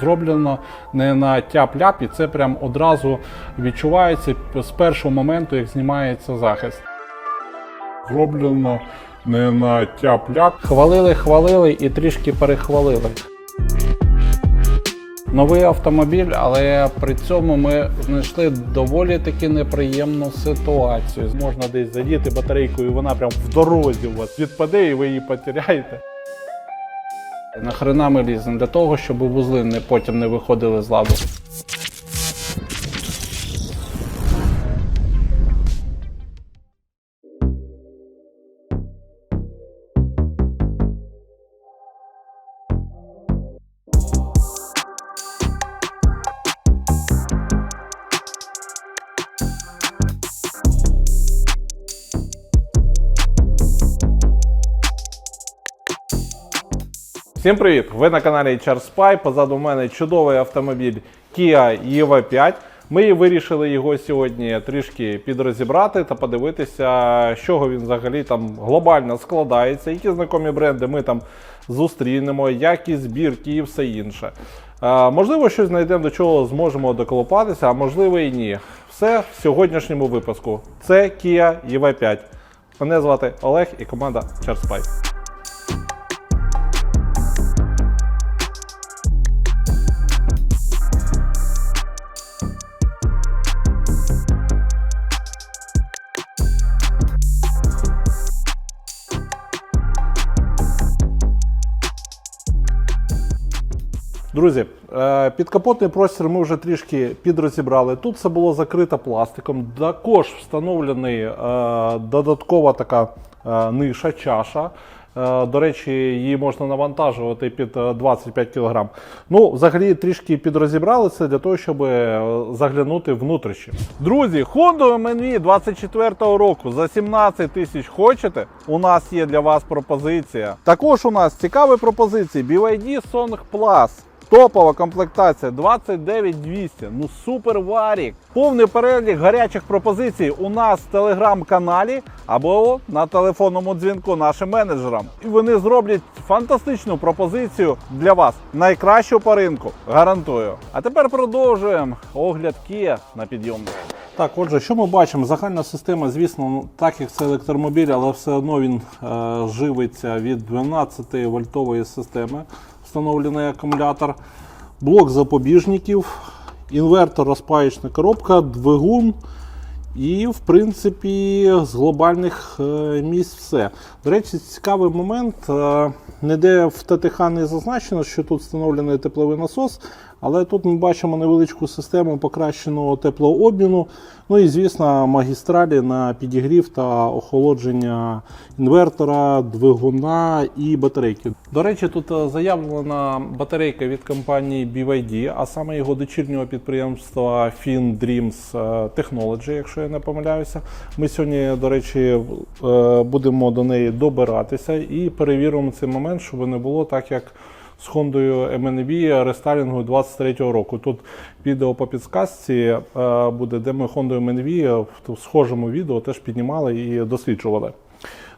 Зроблено не на тяп-ляп, і це прям одразу відчувається з першого моменту, як знімається захист. Зроблено не на тяп-ляп. Хвалили, хвалили і трішки перехвалили. Новий автомобіль, але при цьому ми знайшли доволі таки неприємну ситуацію. Можна десь задіти батарейку, і вона прям в дорозі у вас відпаде, і ви її потеряєте. Нахрена ми ліземо для того, щоб вузли не потім не виходили з ладу. Всім привіт! Ви на каналі HR Spy. Позаду мене чудовий автомобіль Kia EV5. Ми вирішили його сьогодні трішки підрозібрати та подивитися, з чого він взагалі там глобально складається, які знайомі бренди ми там зустрінемо, які збірки і все інше. Е, можливо, щось знайдемо, до чого зможемо доколупатися, а можливо і ні. Все в сьогоднішньому випуску. Це Kia EV5. Мене звати Олег і команда HR Друзі, е, підкапотний простір ми вже трішки підрозібрали. Тут все було закрито пластиком. Також встановлений е, додаткова така е, ниша, чаша. До речі, її можна навантажувати під е, 25 кг. Ну, взагалі трішки підрозібрали це для того, щоб заглянути внутрішні. Друзі, Honda MNV 24-го року за 17 тисяч хочете? У нас є для вас пропозиція. Також у нас цікаві пропозиції BYD Song Plus. Топова комплектація 29200. Ну супер варік. Повний перелік гарячих пропозицій у нас в телеграм-каналі або на телефонному дзвінку нашим менеджерам. І вони зроблять фантастичну пропозицію для вас. Найкращу по ринку. Гарантую. А тепер продовжуємо огляд Kia на підйомник. Так, отже, що ми бачимо? Загальна система, звісно, ну, так як це електромобіль, але все одно він е, живиться від 12 вольтової системи, встановлений акумулятор, блок запобіжників, інвертор, розпаєчна коробка, двигун. І, в принципі, з глобальних е, місць все. До речі, цікавий момент. Ніде в ТТХ не зазначено, що тут встановлений тепловий насос, але тут ми бачимо невеличку систему покращеного теплообміну. Ну і, звісно, магістралі на підігрів та охолодження інвертора, двигуна і батарейки. До речі, тут е, заявлена батарейка від компанії BYD, а саме його дочірнього підприємства FinDreams е, Technology, якщо я не помиляюся. Ми сьогодні, до речі, е, будемо до неї добиратися і перевіримо цей момент, щоб не було так, як з Хондою MNV рестайлінгу 23-го року. Тут відео по підсказці е, буде, де ми Хондою MNV в схожому відео теж піднімали і досліджували.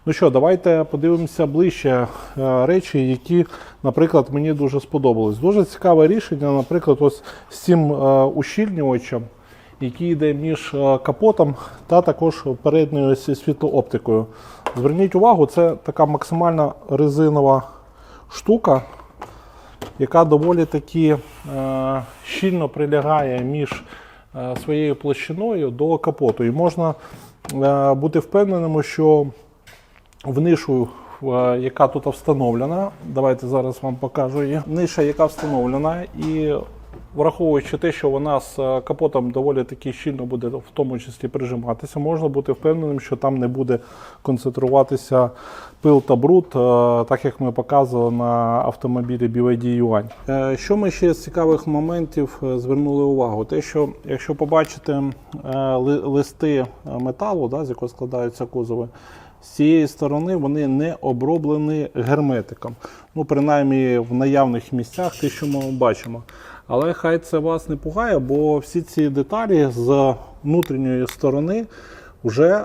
Ну що, давайте подивимося ближче е, речі, які, наприклад, мені дуже сподобались. Дуже цікаве рішення, наприклад, ось з цим е, ущільнювачем, який йде між е, капотом та також передньою світлооптикою. Зверніть увагу, це така максимально резинова штука, яка доволі таки е, щільно прилягає між е, своєю площиною до капоту. І можна е, бути впевненим, що в нишу, яка тут встановлена, давайте зараз вам покажу її. Ниша, яка встановлена, і враховуючи те, що вона з е, капотом доволі таки щільно буде в тому числі прижиматися, можна бути впевненим, що там не буде концентруватися пил та бруд, е, так як ми показували на автомобілі BYD Юань. Е, Що ми ще з цікавих моментів звернули увагу? Те, що якщо побачите листи металу, з якого складаються кузови, з цієї сторони вони не оброблені герметиком. Ну, принаймні в наявних місцях, те, що ми бачимо. Але хай це вас не пугає, бо всі ці деталі з внутрішньої сторони вже е,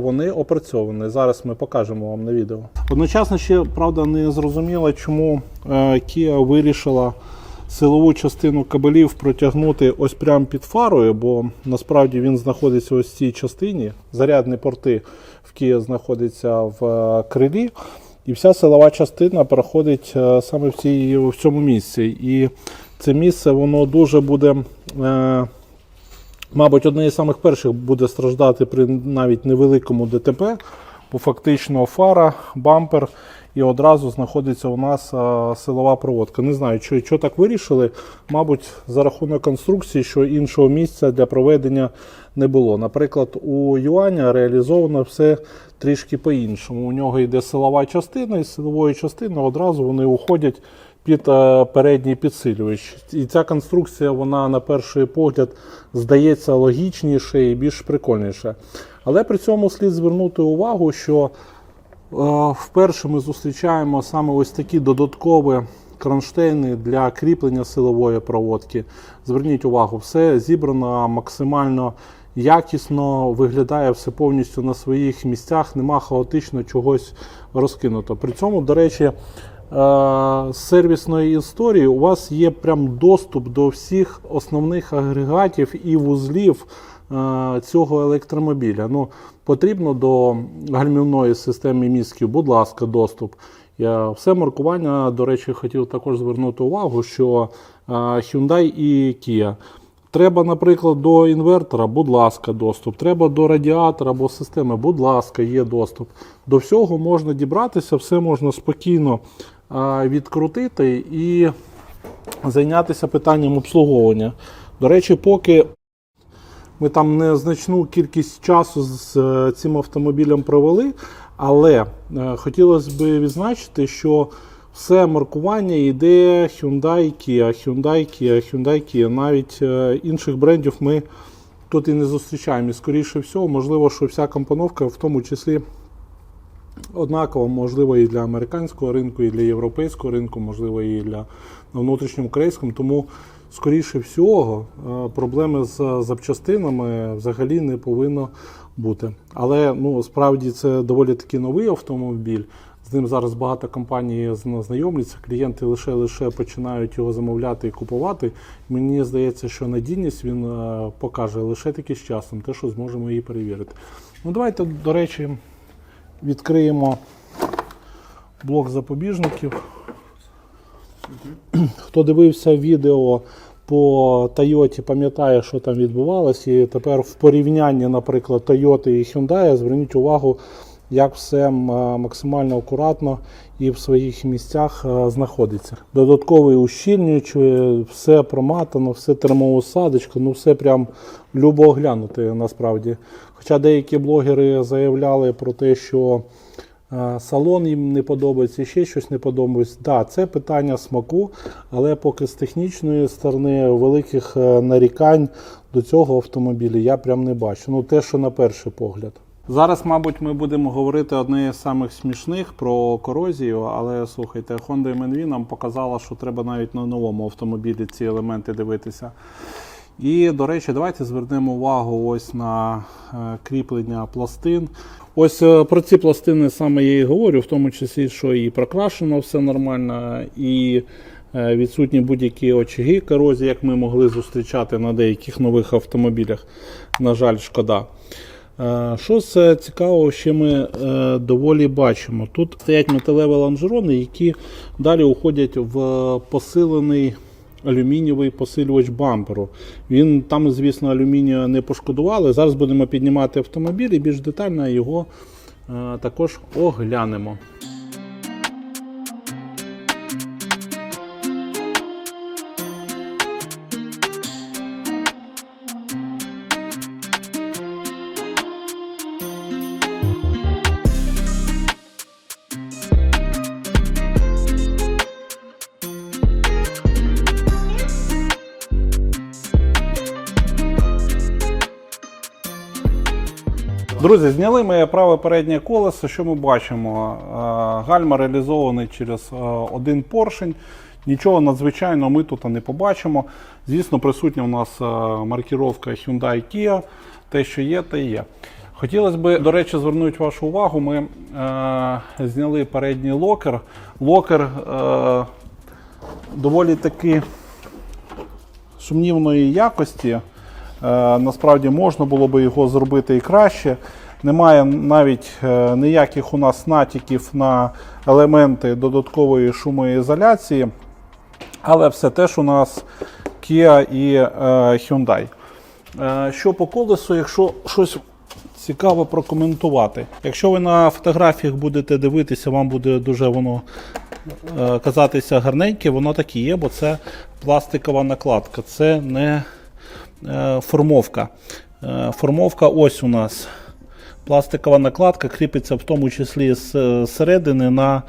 вони опрацьовані. Зараз ми покажемо вам на відео. Одночасно ще правда не зрозуміло, чому е, Kia вирішила силову частину кабелів протягнути ось прямо під фарою, бо насправді він знаходиться ось в цій частині. Зарядні порти в Kia знаходяться в е, крилі. І вся силова частина проходить саме в, цій, в цьому місці. І це місце воно дуже буде, е, мабуть, одне із самих перших буде страждати при навіть невеликому ДТП, бо фактично фара, бампер і одразу знаходиться у нас е, силова проводка. Не знаю, що, що так вирішили. Мабуть, за рахунок конструкції, що іншого місця для проведення не було. Наприклад, у Юаня реалізовано все трішки по-іншому. У нього йде силова частина, і з силової частини одразу вони уходять під е, передній підсилювач. І ця конструкція, вона на перший погляд здається логічніше і більш прикольніше. Але при цьому слід звернути увагу, що Е, Вперше ми зустрічаємо саме ось такі додаткові кронштейни для кріплення силової проводки. Зверніть увагу, все зібрано максимально якісно, виглядає все повністю на своїх місцях, нема хаотично чогось розкинуто. При цьому, до речі, сервісної історії у вас є прям доступ до всіх основних агрегатів і вузлів е, цього електромобіля. Ну, потрібно до гальмівної системи місків, будь ласка, доступ. Я все маркування, до речі, хотів також звернути увагу, що е, Hyundai і Kia. Треба, наприклад, до інвертора, будь ласка, доступ. Треба до радіатора або системи, будь ласка, є доступ. До всього можна дібратися, все можна спокійно е, відкрутити і зайнятися питанням обслуговування. До речі, поки ми там незначну кількість часу з е, цим автомобілем провели, але е, хотілося б відзначити, що все маркування йде Hyundai Kia, Hyundai Kia, Hyundai Kia. Навіть е, інших брендів ми тут і не зустрічаємо. І скоріше всього, можливо, що вся компоновка, в тому числі однаково, можливо, і для американського ринку, і для європейського ринку, можливо, і для внутрішньому українському. Тому, скоріше всього, е, проблеми з запчастинами взагалі не повинно бути. Але ну, справді це доволі таки новий автомобіль. З ним зараз багато компаній зна- знайомляться, клієнти лише лише починають його замовляти і купувати. Мені здається, що надійність він е, покаже лише таки з часом, те, що зможемо її перевірити. Ну, давайте, до речі, відкриємо блок запобіжників. Хто дивився відео по Тойоті, пам'ятає, що там відбувалося. І тепер в порівнянні, наприклад, Toyota і Hyundai, зверніть увагу, як все максимально акуратно і в своїх місцях е, знаходиться. Додатковий ущільнювач, е, все проматано, все термоусадочка, ну все прям любо оглянути насправді. Хоча деякі блогери заявляли про те, що Е, Салон їм не подобається, ще щось не подобається. Так, да, це питання смаку, але поки з технічної сторони великих е, нарікань до цього автомобіля я прям не бачу. Ну те, що на перший погляд. Зараз, мабуть, ми будемо говорити одне з самих смішних про корозію, але слухайте, Honda MNV нам показала, що треба навіть на новому автомобілі ці елементи дивитися. І, до речі, давайте звернемо увагу ось на е, кріплення пластин. Ось е, про ці пластини саме я і говорю, в тому числі, що і прокрашено все нормально, і е, відсутні будь-які очаги корозії, як ми могли зустрічати на деяких нових автомобілях. На жаль, шкода. Що це цікавого, ще ми доволі бачимо. Тут стоять металеві лонжерони, які далі уходять в посилений алюмінієвий посилювач бамперу. Він там, звісно, алюмінію не пошкодували. Зараз будемо піднімати автомобіль і більш детально його е, також оглянемо. Друзі, зняли ми праве переднє колесо. Що ми бачимо? Е, Гальма реалізований через е, один поршень. Нічого надзвичайного ми тут не побачимо. Звісно, присутня у нас е, маркіровка Hyundai Kia. Те, що є, те є. Хотілося б, до речі, звернути вашу увагу. Ми е, зняли передній локер. Локер е, доволі таки сумнівної якості. Е, насправді можна було би його зробити і краще. Немає навіть е, ніяких у нас натяків на елементи додаткової шумоізоляції, але все теж у нас Kia і е, Hyundai. Що по колесу, якщо щось цікаво прокоментувати. Якщо ви на фотографіях будете дивитися, вам буде дуже воно казатися гарненьке, воно так і є, бо це пластикова накладка, це не формовка. Е, Формовка ось у нас. Пластикова накладка кріпиться в тому числі з е, середини на е,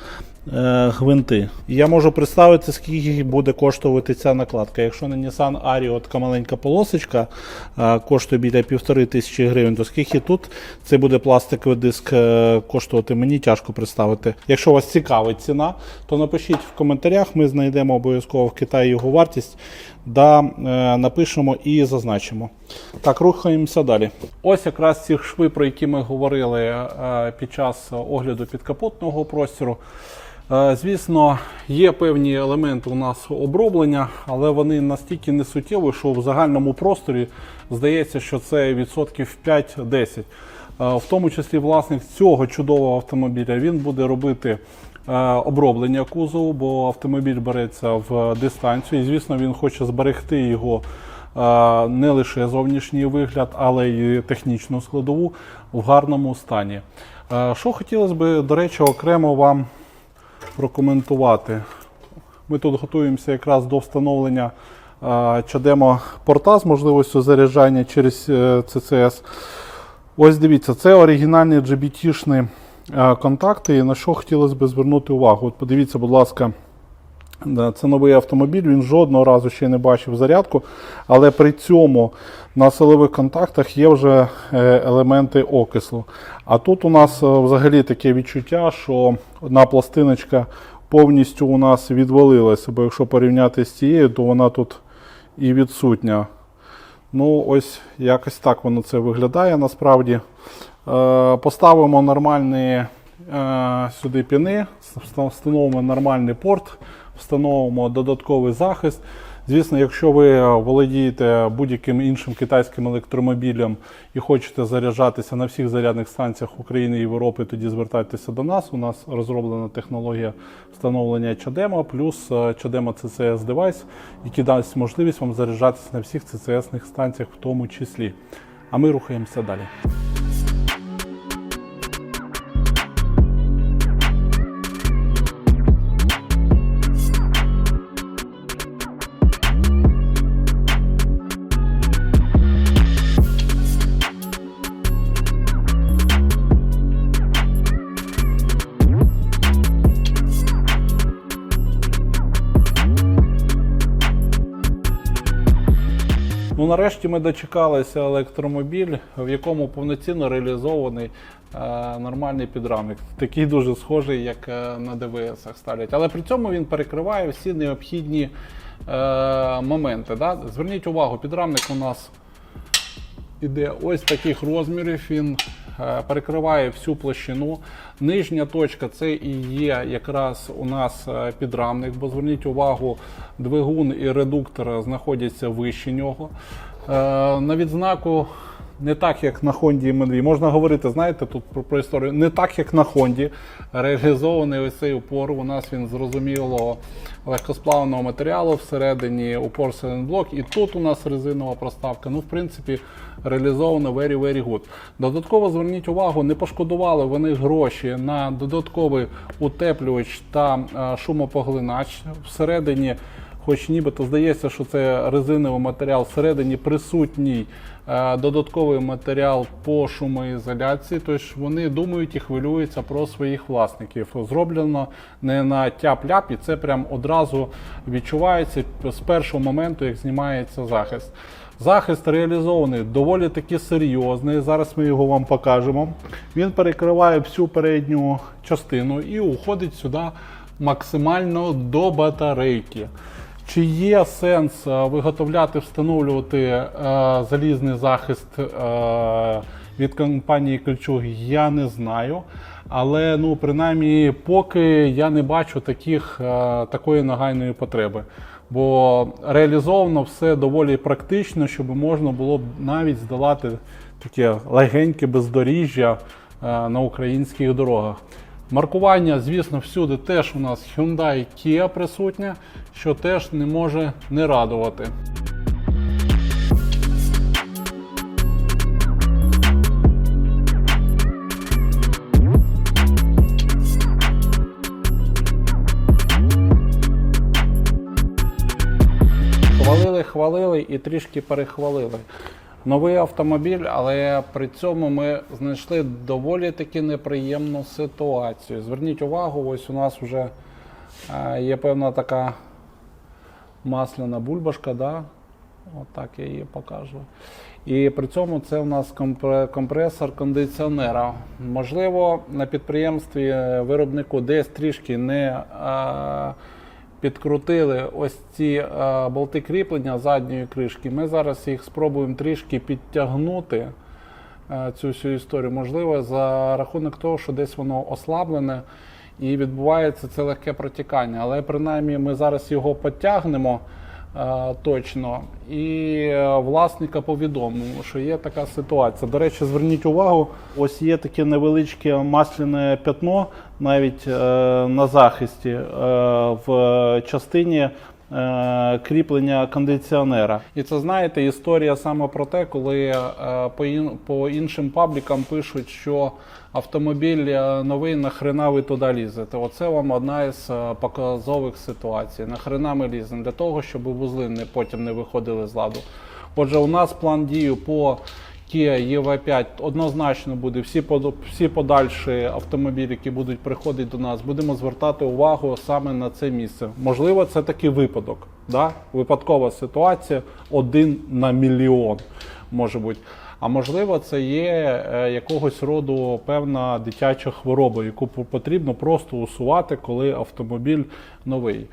гвинти. Я можу представити, скільки буде коштувати ця накладка. Якщо на Nissan Ario така маленька полосочка е, коштує біля півтори тисячі гривень, то скільки тут це буде пластиковий диск е, коштувати, мені тяжко представити. Якщо вас цікавить ціна, то напишіть в коментарях, ми знайдемо обов'язково в Китаї його вартість. Да, е, напишемо і зазначимо. Так, рухаємося далі. Ось якраз ці шви, про які ми говорили е, під час огляду підкапотного простору. Е, Звісно, є певні елементи у нас оброблення, але вони настільки не суттєві, що в загальному просторі здається, що це відсотків 5-10. Е, В тому числі власник цього чудового автомобіля він буде робити е, оброблення кузову, бо автомобіль береться в дистанцію. І звісно, він хоче зберегти його не лише зовнішній вигляд, але й технічну складову в гарному стані. Що хотілося б, до речі, окремо вам прокоментувати. Ми тут готуємося якраз до встановлення е, чадемо порта з можливістю заряджання через е, CCS. Ось дивіться, це оригінальні GBT-шні е, контакти. І на що хотілося б звернути увагу. От подивіться, будь ласка, Це новий автомобіль, він жодного разу ще не бачив зарядку, але при цьому на силових контактах є вже е, елементи окислу. А тут у нас е, взагалі таке відчуття, що одна пластиночка повністю у нас відвалилася, бо якщо порівняти з цією, то вона тут і відсутня. Ну, ось якось так воно це виглядає насправді. Е, Поставимо нормальні сюди піни, встановимо нормальний порт, встановимо додатковий захист. Звісно, якщо ви володієте будь-яким іншим китайським електромобілем і хочете заряджатися на всіх зарядних станціях України і Європи, тоді звертайтеся до нас. У нас розроблена технологія встановлення чадема, плюс е, чадема CCS девайс, який дасть можливість вам заряджатися на всіх CCS станціях в тому числі. А ми рухаємося далі. Нарешті ми дочекалися електромобіль, в якому повноцінно реалізований е, нормальний підрамник. Такий дуже схожий, як е, на ДВС ставлять. Але при цьому він перекриває всі необхідні е, моменти. Да? Зверніть увагу, підрамник у нас іде ось таких розмірів. Він е, перекриває всю площину. Нижня точка це і є якраз у нас е, підрамник, бо зверніть увагу, двигун і редуктор знаходяться вище нього. Е, На відзнаку. Не так, як на Honda M2. Можна говорити, знаєте, тут про, про історію. Не так, як на Honda. Реалізований ось цей упор. У нас він зрозуміло легкосплавного матеріалу всередині упор силенблок. І тут у нас резинова проставка. Ну, в принципі, реалізовано very, very good. Додатково зверніть увагу, не пошкодували вони гроші на додатковий утеплювач та е, шумопоглинач всередині. Хоч нібито здається, що це резиновий матеріал, всередині присутній е, додатковий матеріал по шумоізоляції. Тож вони думають і хвилюються про своїх власників. Зроблено не на тяп-ляп, і це прям одразу відчувається з першого моменту, як знімається захист. Захист реалізований доволі таки серйозний. Зараз ми його вам покажемо. Він перекриває всю передню частину і уходить сюди максимально до батарейки. Чи є сенс е, виготовляти, встановлювати е, залізний захист е, від компанії Кольчуг, я не знаю. Але ну, принаймні, поки я не бачу таких, такої нагайної потреби. Бо реалізовано все доволі практично, щоб можна було навіть здолати таке легеньке бездоріжжя на українських дорогах. Маркування, звісно, всюди теж у нас Hyundai Kia присутнє, що теж не може не радувати. Хвалили, хвалили і трішки перехвалили. Новий автомобіль, але при цьому ми знайшли доволі таки неприємну ситуацію. Зверніть увагу, ось у нас вже е, є певна така масляна бульбашка, да? Отак я її покажу. І при цьому це у нас компресор кондиціонера. Можливо, на підприємстві е, виробнику десь трішки не е, підкрутили ось ці е, болти кріплення задньої кришки. Ми зараз їх спробуємо трішки підтягнути цю всю історію. Можливо, за рахунок того, що десь воно ослаблене і відбувається це легке протікання. Але принаймні ми зараз його підтягнемо е, точно і е, власника повідомимо, що є така ситуація. До речі, зверніть увагу, ось є таке невеличке масляне пятно навіть е, на захисті в частині. Е, Кріплення кондиціонера, і це знаєте історія саме про те, коли е, по, іншим паблікам пишуть, що автомобіль е, новий, нахрена ви туди лізете. Оце вам одна із показових ситуацій. Нахрена ми ліземо для того, щоб вузли не потім не виходили з ладу. Отже, у нас план дію по Kia EV5 однозначно буде. Всі всі подальші автомобілі, які будуть приходити до нас, будемо звертати увагу саме на це місце. Можливо, це такий випадок. Да? Випадкова ситуація один на мільйон може бути. А можливо, це є е, якогось роду певна дитяча хвороба, яку потрібно просто усувати, коли автомобіль новий.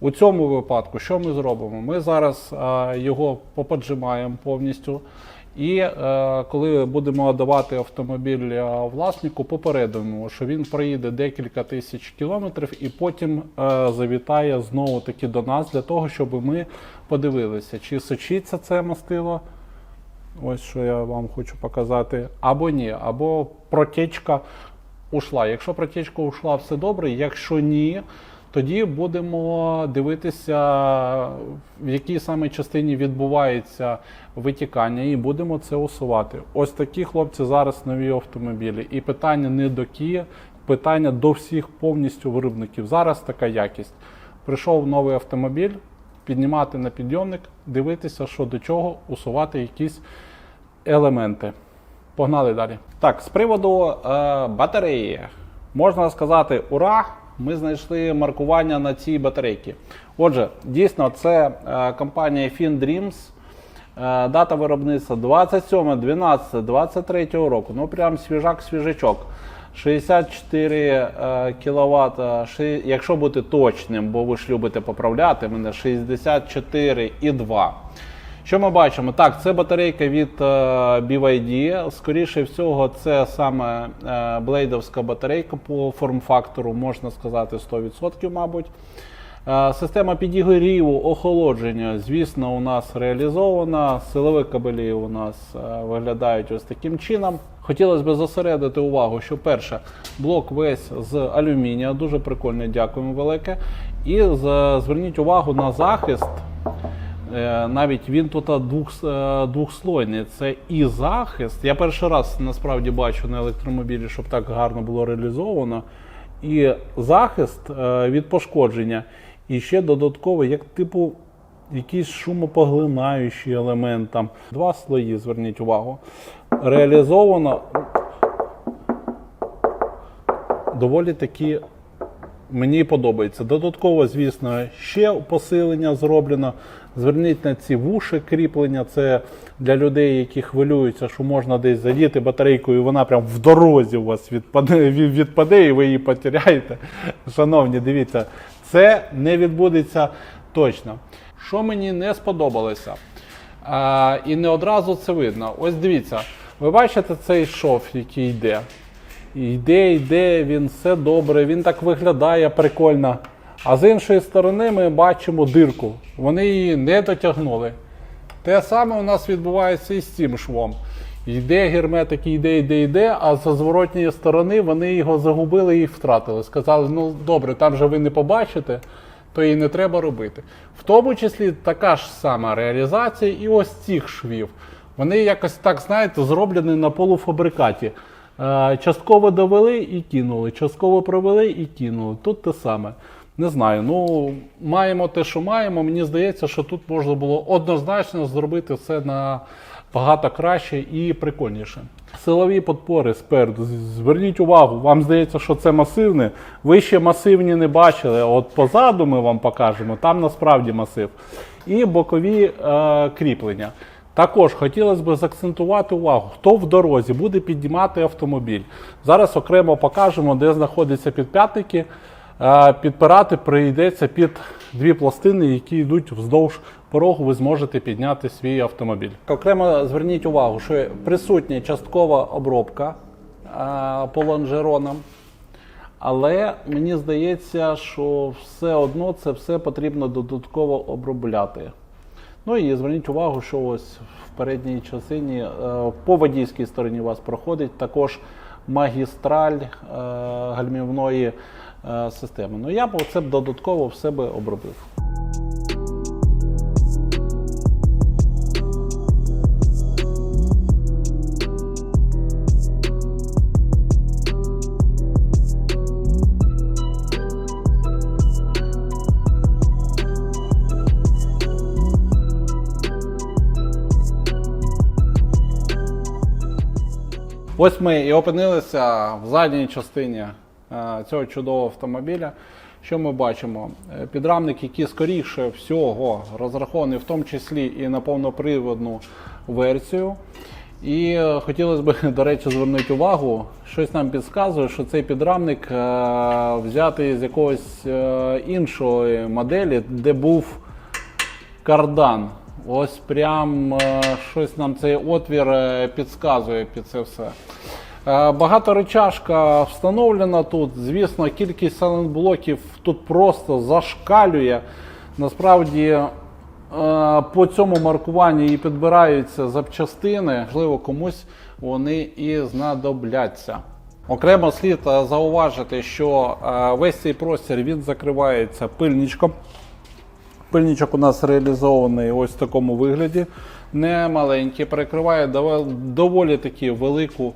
У цьому випадку, що ми зробимо? Ми зараз е, його поподжимаємо повністю. І е, коли будемо давати автомобіль е, власнику, попередимо, що він проїде декілька тисяч кілометрів і потім е, завітає знову таки до нас для того, щоб ми подивилися, чи сочиться це мастило. Ось що я вам хочу показати. Або ні, або протічка ушла. Якщо протічка ушла, все добре. Якщо ні, тоді будемо дивитися, в якій саме частині відбувається витікання, і будемо це усувати. Ось такі хлопці зараз нові автомобілі. І питання не до Kia, питання до всіх повністю виробників. Зараз така якість. Прийшов новий автомобіль, піднімати на підйомник, дивитися, що до чого, усувати якісь елементи. Погнали далі. Так, з приводу е, батареї. Можна сказати, ура! Ми знайшли маркування на цій батарейці. Отже, дійсно, це е, компанія FinDreams. Е, дата виробництва 27.12.23 року. Ну, прям свіжак-свіжачок. 64 е, кВт, якщо бути точним, бо ви ж любите поправляти мене, 64,2. Що ми бачимо? Так, це батарейка від е, BYD. Скоріше всього, це саме е, блейдовська батарейка по форм-фактору, можна сказати, 100%, мабуть. Е, Система підігріву, охолодження, звісно, у нас реалізована. Силові кабелі у нас виглядають ось таким чином. Хотілося б зосередити увагу, що перше, блок весь з алюмінія, дуже прикольно, дякуємо велике. І зверніть увагу на захист. Е, Навіть він тут двох, е, двохслойний. Це і захист. Я перший раз насправді бачу на електромобілі, щоб так гарно було реалізовано. І захист е, від пошкодження. І ще додатково, як типу якийсь шумопоглинаючий елемент. Там. Два слої, зверніть увагу. Реалізовано доволі таки Мені подобається. Додатково, звісно, ще посилення зроблено. Зверніть на ці вуші кріплення. Це для людей, які хвилюються, що можна десь задіти батарейку, і вона прям в дорозі у вас відпаде, відпаде і ви її потеряєте. Шановні, дивіться, це не відбудеться точно. Що мені не сподобалося? А, і не одразу це видно. Ось дивіться, ви бачите цей шов, який йде. Йде, йде, він все добре, він так виглядає прикольно. А з іншої сторони ми бачимо дирку. Вони її не дотягнули. Те саме у нас відбувається і з цим швом. Йде герметик, йде, йде, йде, а з зворотньої сторони вони його загубили і втратили. Сказали, ну добре, там же ви не побачите, то і не треба робити. В тому числі така ж сама реалізація і ось цих швів. Вони якось так, знаєте, зроблені на полуфабрикаті. Е, Частково довели і кинули, частково провели і кинули. Тут те саме. Не знаю. Ну, маємо те, що маємо. Мені здається, що тут можна було однозначно зробити все на багато краще і прикольніше. Силові подпори спереду. Зверніть увагу, вам здається, що це масивне. Ви ще масивні не бачили. От позаду ми вам покажемо, там насправді масив. І бокові е, кріплення. Також хотілося б заакцентувати увагу, хто в дорозі буде піднімати автомобіль. Зараз окремо покажемо, де знаходяться підп'ятники. Е, Підпирати прийдеться під дві пластини, які йдуть вздовж порогу. Ви зможете підняти свій автомобіль. Окремо зверніть увагу, що присутня часткова обробка е, по лонжеронам. Але мені здається, що все одно це все потрібно додатково обробляти. Ну і зверніть увагу, що ось в передній частині е, по водійській стороні у вас проходить також магістраль е, гальмівної е, системи. Ну я б це додатково в себе обробив. Ось ми і опинилися в задній частині е, цього чудового автомобіля. Що ми бачимо? Е, Підрамник, який скоріше всього розрахований, в тому числі і на повноприводну версію. І е, хотілося б, до речі, звернути увагу, щось нам підказує, що цей підрамник взятий з якогось іншої моделі, де був кардан. Ось прям е, щось нам цей отвір е, підказує під це все. Е, Багаторечашка встановлена тут. Звісно, кількість сайлентблоків тут просто зашкалює. Насправді по цьому маркуванню і підбираються запчастини. Можливо, комусь вони і знадобляться. Окремо слід зауважити, що весь цей простір він закривається пильничком. Пильничок у нас реалізований ось в такому вигляді. Не маленький, перекриває доволі таки велику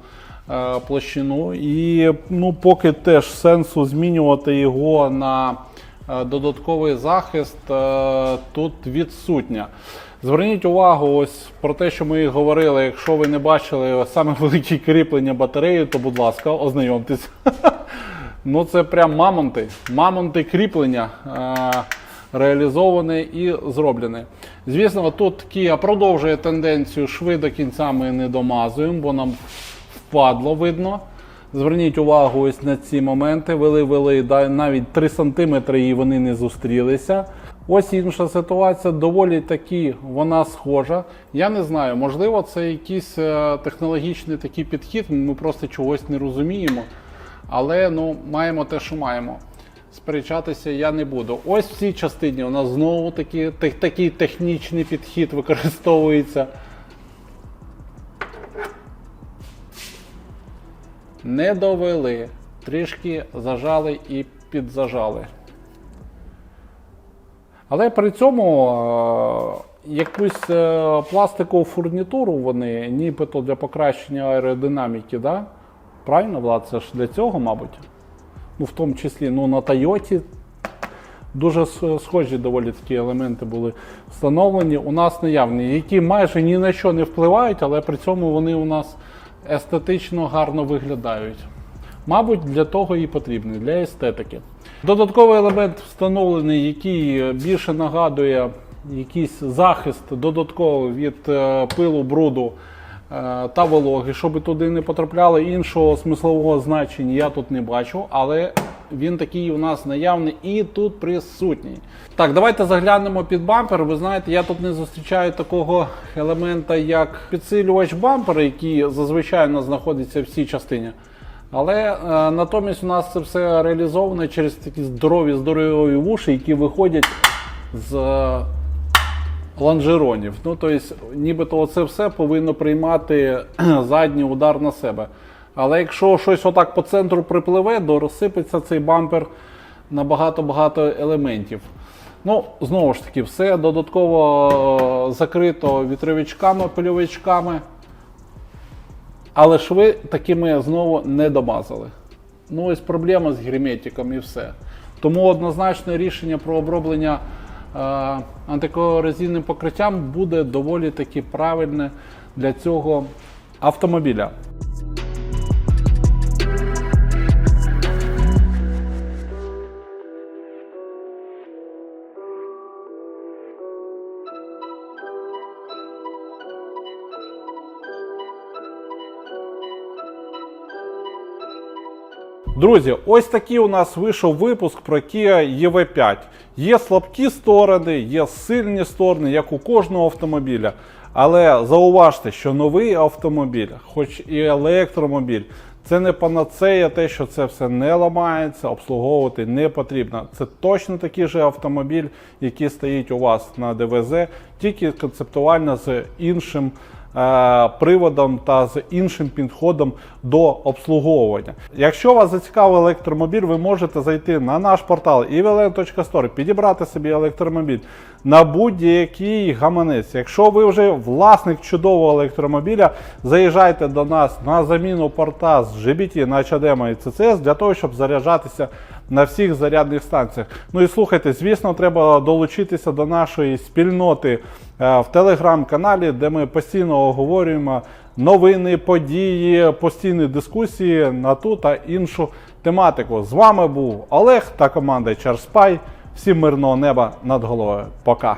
е, площину. І ну, поки теж сенсу змінювати його на е, додатковий захист е, тут відсутня. Зверніть увагу, ось про те, що ми говорили. Якщо ви не бачили саме великі кріплення батареї, то будь ласка, ознайомтесь. Ну це прям мамонти. Мамонти кріплення. Реалізоване і зроблене. Звісно, тут Kia продовжує тенденцію шви до кінця ми не домазуємо, бо нам впадло видно. Зверніть увагу ось на ці моменти. Вели-вели навіть 3 см і вони не зустрілися. Ось інша ситуація, доволі таки вона схожа. Я не знаю, можливо, це якийсь е, технологічний такий підхід, ми просто чогось не розуміємо. Але ну, маємо те, що маємо. Сперечатися я не буду. Ось в цій частині у нас знову таки, тех- такий технічний підхід використовується. Не довели, трішки зажали і підзажали. Але при цьому е, якусь е, пластикову фурнітуру вони, нібито для покращення аеродинаміки, да? Правильно, Влад? Це ж для цього, мабуть. Ну, в тому числі ну, на Тойоті дуже схожі доволі такі елементи були встановлені. У нас наявні, які майже ні на що не впливають, але при цьому вони у нас естетично гарно виглядають. Мабуть, для того і потрібні, для естетики. Додатковий елемент встановлений, який більше нагадує якийсь захист додатковий від е, пилу, бруду та вологи, щоб туди не потрапляли. Іншого смислового значення я тут не бачу, але він такий у нас наявний і тут присутній. Так, давайте заглянемо під бампер. Ви знаєте, я тут не зустрічаю такого елемента, як підсилювач бампера, який зазвичай у нас знаходиться в цій частині. Але е, натомість у нас це все реалізовано через такі здорові здорові вуші, які виходять з е, лонжеронів. Ну, тобто, нібито це все повинно приймати задній удар на себе. Але якщо щось отак по центру припливе, то розсипеться цей бампер на багато-багато елементів. Ну, знову ж таки, все додатково е, закрито вітровичками, пильовичками. Але шви такими знову не домазали. Ну, ось проблема з герметиком і все. Тому однозначне рішення про оброблення антикорозійним покриттям буде доволі таки правильне для цього автомобіля. Друзі, ось такий у нас вийшов випуск про Kia EV5. Є слабкі сторони, є сильні сторони, як у кожного автомобіля. Але зауважте, що новий автомобіль, хоч і електромобіль, це не панацея, те, що це все не ламається, обслуговувати не потрібно. Це точно такий же автомобіль, який стоїть у вас на ДВЗ, тільки концептуально з іншим приводом та з іншим підходом до обслуговування. Якщо вас зацікавив електромобіль, ви можете зайти на наш портал evelen.store, підібрати собі електромобіль на будь-який гаманець. Якщо ви вже власник чудового електромобіля, заїжджайте до нас на заміну порта з GBT на HDMI і CCS для того, щоб заряджатися на всіх зарядних станціях. Ну і слухайте, звісно, треба долучитися до нашої спільноти е, в телеграм-каналі, де ми постійно оговорюємо новини, події, постійні дискусії на ту та іншу тематику. З вами був Олег та команда Чарспай. Всім мирного неба над головою. Пока.